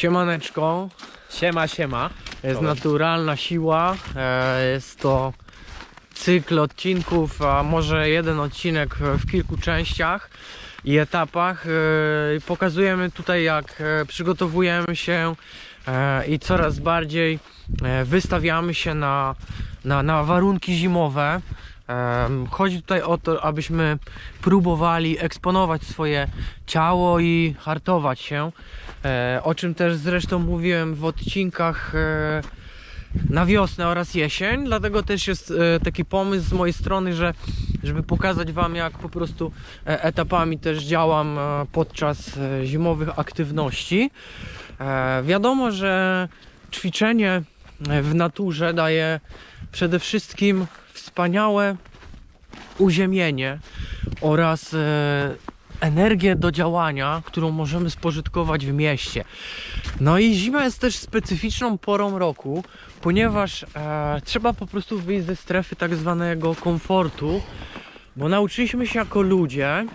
Siemaneczko, Siema, siema. jest naturalna siła, e, jest to cykl odcinków, a może jeden odcinek w kilku częściach i etapach. E, Pokazujemy tutaj jak e, przygotowujemy się i coraz bardziej e, wystawiamy się na, na, na warunki zimowe. Em, Chodzi tutaj o to, abyśmy próbowali eksponować swoje ciało i hartować się. E, o czym też zresztą mówiłem w odcinkach e, na wiosnę oraz jesień. Dlatego też jest e, taki pomysł z mojej strony, że żeby pokazać Wam, jak po prostu e, etapami też działam e, podczas e, zimowych aktywności. E, wiadomo, że ćwiczenie w naturze daje przede wszystkim wspaniałe uziemienie oraz e, energię do działania, którą możemy spożytkować w mieście. No i zima jest też specyficzną porą roku, ponieważ e, trzeba po prostu wyjść ze strefy tak zwanego komfortu, bo nauczyliśmy się jako ludzie,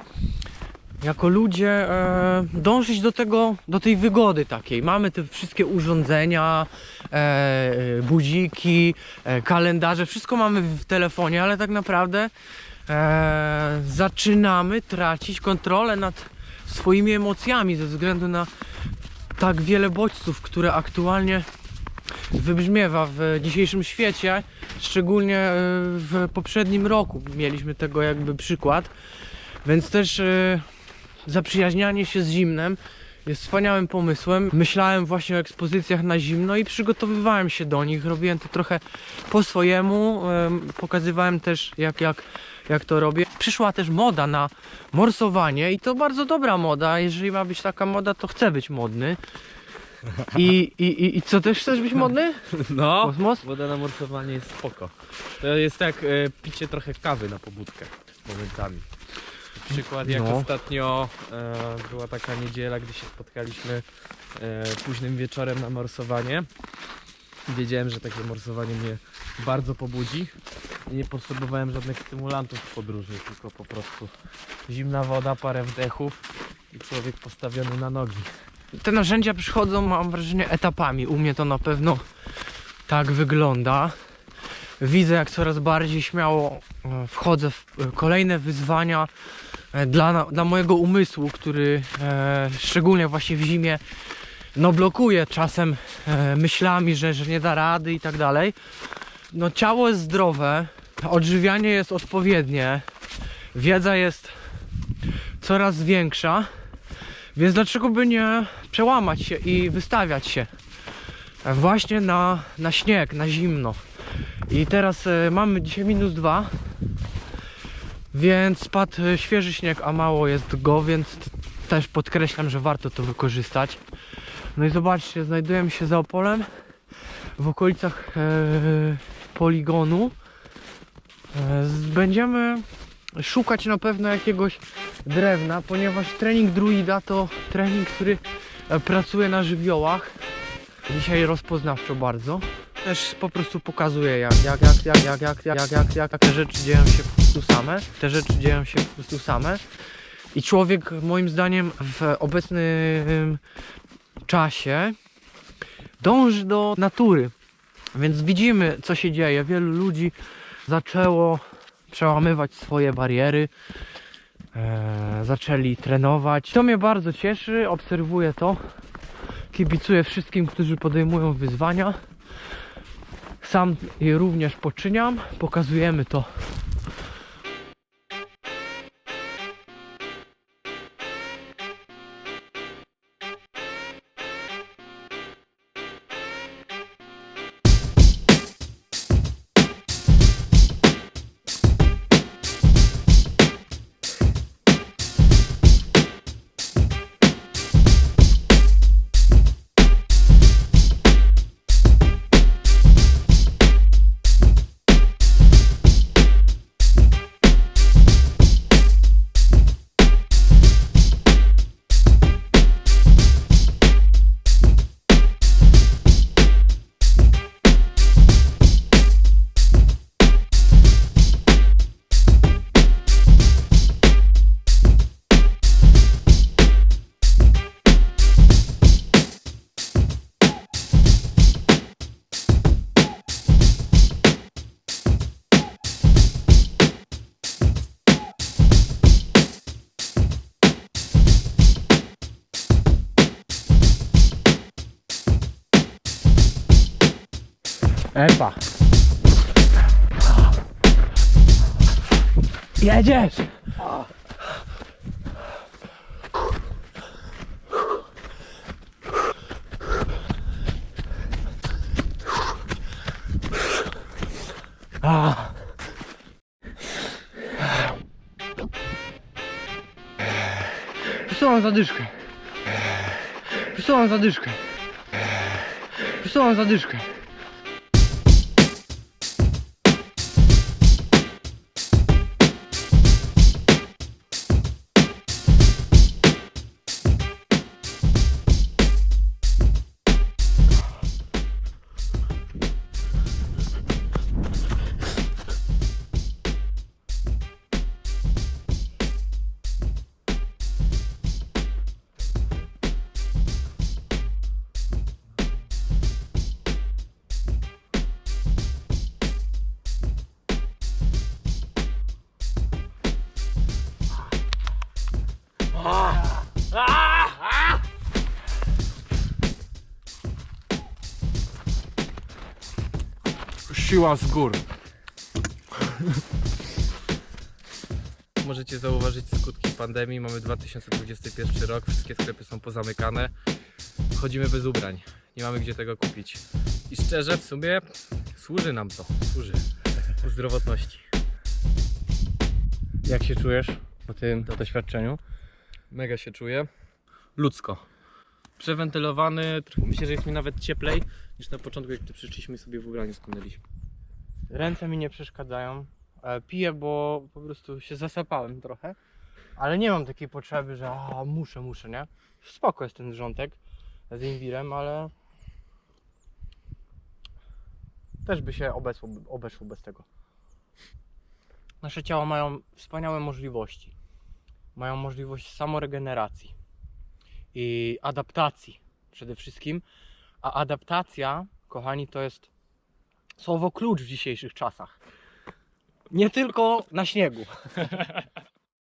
jako ludzie e, dążyć do tego, do tej wygody takiej. Mamy te wszystkie urządzenia, e, budziki, e, kalendarze, wszystko mamy w telefonie, ale tak naprawdę e, zaczynamy tracić kontrolę nad swoimi emocjami ze względu na tak wiele bodźców, które aktualnie wybrzmiewa w dzisiejszym świecie, szczególnie e, w poprzednim roku mieliśmy tego jakby przykład, więc też e, zaprzyjaźnianie się z zimnem jest wspaniałym pomysłem. Myślałem właśnie o ekspozycjach na zimno i przygotowywałem się do nich. Robiłem to trochę po swojemu. em, Pokazywałem też jak, jak, jak to robię. Przyszła też moda na morsowanie i to bardzo dobra moda. Jeżeli ma być taka moda, to chcę być modny. I, i, i, co, też chcesz być modny? No, Kosmos? woda na morsowanie jest spoko. To jest jak e, picie trochę kawy na pobudkę momentami. Przykład jak No. ostatnio e, była taka niedziela, gdy się spotkaliśmy e, późnym wieczorem na morsowanie. Wiedziałem, że takie morsowanie mnie bardzo pobudzi. I nie potrzebowałem żadnych stymulantów w podróży, tylko po prostu zimna woda, parę wdechów i człowiek postawiony na nogi. Te narzędzia przychodzą, mam wrażenie, etapami. U mnie to na pewno tak wygląda. Widzę, jak coraz bardziej śmiało e, wchodzę w e, kolejne wyzwania dla, na- dla mojego umysłu, który e, szczególnie właśnie w zimie no blokuje czasem e, myślami, że, że nie da rady i tak dalej. No ciało jest zdrowe, odżywianie jest odpowiednie, wiedza jest coraz większa. Więc dlaczego by nie przełamać się i wystawiać się właśnie na, na śnieg, na zimno. I teraz e, mamy dzisiaj minus dwa, więc spadł e, świeży śnieg, a mało jest go, więc też podkreślam, że warto to wykorzystać. No i zobaczcie, znajdujemy się za Opolem w okolicach e, poligonu. E, będziemy szukać na pewno jakiegoś drewna, ponieważ trening druida to trening, który e, pracuje na żywiołach. Dzisiaj rozpoznawczo bardzo. Też po prostu pokazuje jak, jak, jak, jak, jak, jak, jak, jak, jak, jak te rzeczy dzieją się prostu same. Te rzeczy dzieją się po prostu same. I człowiek moim zdaniem w obecnym czasie dąży do natury. Więc widzimy co się dzieje. Wielu ludzi zaczęło przełamywać swoje bariery e, zaczęli trenować. To mnie bardzo cieszy, obserwuję to. Kibicuję wszystkim, którzy podejmują wyzwania. Sam je również poczyniam. Pokazujemy to Epa. Jedziesz! A. Wysyłam zadyszkę. Wysyłam zadyszkę. Wysyłam zadyszkę. Siła z gór. Możecie zauważyć skutki pandemii. Mamy 2021 rok, wszystkie sklepy są pozamykane. Chodzimy bez ubrań. Nie mamy gdzie tego kupić. I szczerze, w sumie służy nam to. Służy. Zdrowotności. Jak się czujesz po tym doświadczeniu? Mega się czuję. Ludzko. Przewentylowany. Myślę, że jest mi nawet cieplej niż na początku, jak tu przyszliśmy i sobie w ubraniu stanęliśmy. Ręce mi nie przeszkadzają. E, Piję, bo po prostu się zasapałem trochę. Ale nie mam takiej potrzeby, że a, muszę, muszę, nie? Spoko jest ten wrzątek z imbirem, ale też by się obeszło, obeszło bez tego. Nasze ciała mają wspaniałe możliwości. Mają możliwość samoregeneracji i adaptacji przede wszystkim. A adaptacja, kochani, to jest słowo klucz w dzisiejszych czasach. Nie tylko na śniegu.